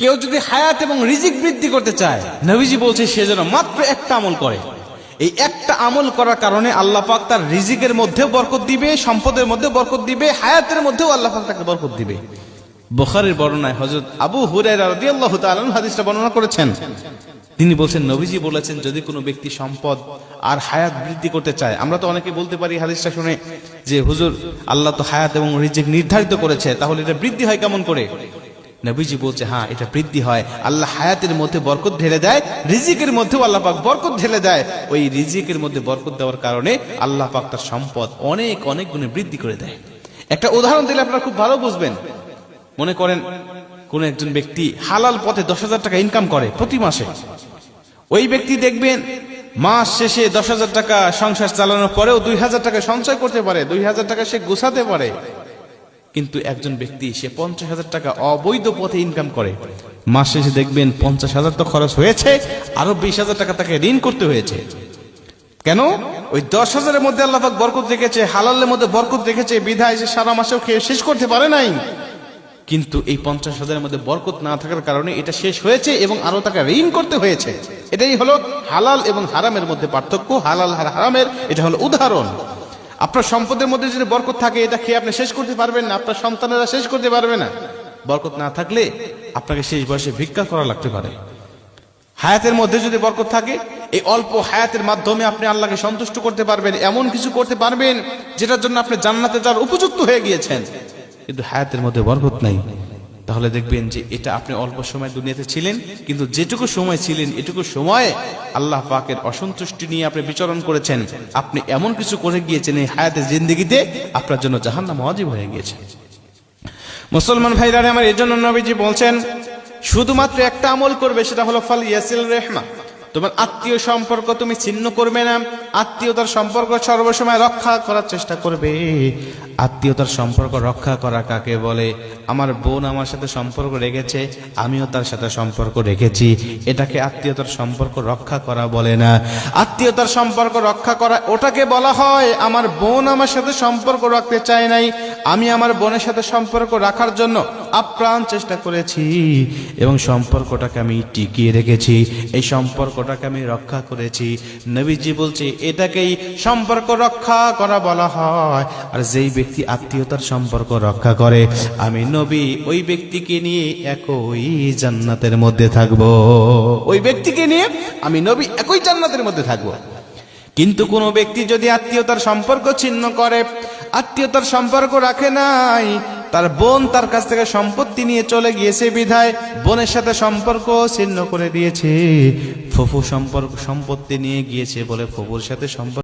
কেউ যদি হায়াত এবং রিজিক বৃদ্ধি করতে চায়, নবীজি বলছে, সে যেন মাত্র একটা আমল করে। এই একটা আমল করার কারণে আল্লাহ পাক তার রিজিকের মধ্যেও বরকত দিবে, সম্পদের মধ্যে বরকত দিবে, হায়াতের মধ্যেও আল্লাহ পাক তাকে বরকত দিবে। বুখারীর বর্ণনায় হযরত আবু তাআলা হাদিসটা বর্ণনা করেছেন। তিনি বলছেন, নবীজি বলেছেন, যদি কোনো ব্যক্তি সম্পদ আর হায়াত বৃদ্ধি করতে চায়, আমরা তো অনেকে বলতে পারি হাদিসটা শুনে যে, হুজুর, আল্লাহ তো হায়াত এবং রিজিক নির্ধারিত করেছে, তাহলে এটা বৃদ্ধি হয় কেমন করে? নবীজি বলছে হ্যাঁ এটা বৃদ্ধি হয়। আল্লাহ হায়াতের মধ্যে বরকত ঢেলে দেয়, রিজিকের মধ্যেও আল্লাহ পাক বরকত ঢেলে দেয়। ওই রিজিকের মধ্যে বরকত দেওয়ার কারণে আল্লাহ পাক তার সম্পদ অনেক অনেক গুণে বৃদ্ধি করে দেয়। একটা উদাহরণ দিলে আপনারা খুব ভালো বুঝবেন। মনে করেন, কোন একজন ব্যক্তি হালাল পথে দশ হাজার টাকা ইনকাম করে প্রতি মাসে। ওই ব্যক্তি দেখবেন, মাস শেষে দশ হাজার টাকা সংসার চালানোর পরেও দুই হাজার টাকা সঞ্চয় করতে পারে, দুই হাজার টাকা সে গুছাতে পারে। কিন্তু একজন ব্যক্তি সে পঞ্চাশ হাজার টাকা অবৈধ পথে ইনকাম করে। মাস শেষে দেখবেন পঞ্চাশ হাজার তো খরচ হয়েছে, আরও বিশ হাজার টাকা তাকে ঋণ করতে হয়েছে। কেন? ওই দশ হাজারের মধ্যে আল্লাহ পাক বরকত রেখেছে, হালালের মধ্যে বরকত রেখেছে, বিধায় সে সারা মাসেও খেয়ে শেষ করতে পারে নাই। কিন্তু এই পঞ্চাশ হাজারের মধ্যে বরকত না থাকার কারণে এটা শেষ হয়েছে এবং আরও তাকে ঋণ করতে হয়েছে। এটাই হলো হালাল এবং হারামের মধ্যে পার্থক্য। হালাল হারামের, এটা হলো উদাহরণ। আপনার সম্পদের মধ্যে যদি বরকত থাকে, এটা খেয়ে আপনি শেষ করতে পারবেন না। আপনার সন্তানেরা শেষ করতে পারবে না। বরকত না থাকলে আপনাকে শেষ বয়সে ভিক্ষা করা লাগতে পারে। হায়াতের মধ্যে যদি বরকত থাকে, এই অল্প হায়াতের মাধ্যমে আপনি আল্লাহকে সন্তুষ্ট করতে পারবেন, এমন কিছু করতে পারবেন যেটার জন্য আপনি জান্নাতে যাওয়ার উপযুক্ত হয়ে গিয়েছেন। কিন্তু হায়াতের মধ্যে বরকত নাই। তাহলে দেখবেন যে এটা আপনি অল্প সময় দুনিয়াতে ছিলেন, কিন্তু যেটুকু সময় ছিলেন, এটুকু সময়ে আল্লাহ পাকের অসন্তুষ্টি নিয়ে আপনি বিচরণ করেছেন। আপনি এমন কিছু করে গিয়েছেন এই হায়াতের জিন্দগিতে, আপনার জন্য জাহান্নাম অজীব হয়ে গিয়েছে। মুসলমান ভাইরা আমার এই জন্য নবীজি বলছেন, শুধুমাত্র একটা আমল করবে সেটা হলো ফাল ইয়াসিল রেহমা। তোমার আত্মীয় সম্পর্ক তুমি ছিন্ন করবে না। আত্মীয়তার সম্পর্ক সর্বসময় রক্ষা করার চেষ্টা করবে। আত্মীয়তার সম্পর্ক রক্ষা করা কাকে বলে? আমার বোন আমার সাথে সম্পর্ক রেখেছে, আমিও তার সাথে সম্পর্ক রেখেছি। এটাকে আত্মীয়তার সম্পর্ক রক্ষা করা বলে না। আত্মীয়তার সম্পর্ক রক্ষা করা, ওটাকে বলা হয়, আমার বোন আমার সাথে সম্পর্ক রাখতে চায় নাই আমি আমার বোনের সাথে সম্পর্ক রাখার জন্য আপ্রাণ চেষ্টা করেছি এবং সম্পর্কটাকে আমি টিকিয়ে রেখেছি। এই সম্পর্কটাকে আমি রক্ষা করেছি। নবীজি বলছে, এটাকেই সম্পর্ক রক্ষা করা বলা হয়। আর যেই ব্যক্তি আত্মীয়তার সম্পর্ক রক্ষা করে, আমি নবী, ওই ব্যক্তিকে নিয়ে একই জান্নাতের মধ্যে থাকব। ওই ব্যক্তিকে নিয়ে আমি নবী একই জান্নাতের মধ্যে থাকব। কিন্তু কোনো ব্যক্তি যদি আত্মীয়তার সম্পর্ক ছিন্ন করে, আত্মীয়তার সম্পর্ক রাখে নাই, তার বোন তার কাছ থেকে সম্পত্তি নিয়ে চলে গিয়েছে বিধায়, বোনের সাথে সম্পর্ক ছিন্ন করে দিয়েছে। ফফু সম্পর্ক, সম্পত্তি নিয়ে গিয়েছে বলে ফুফুর সাথে সম্পর্ক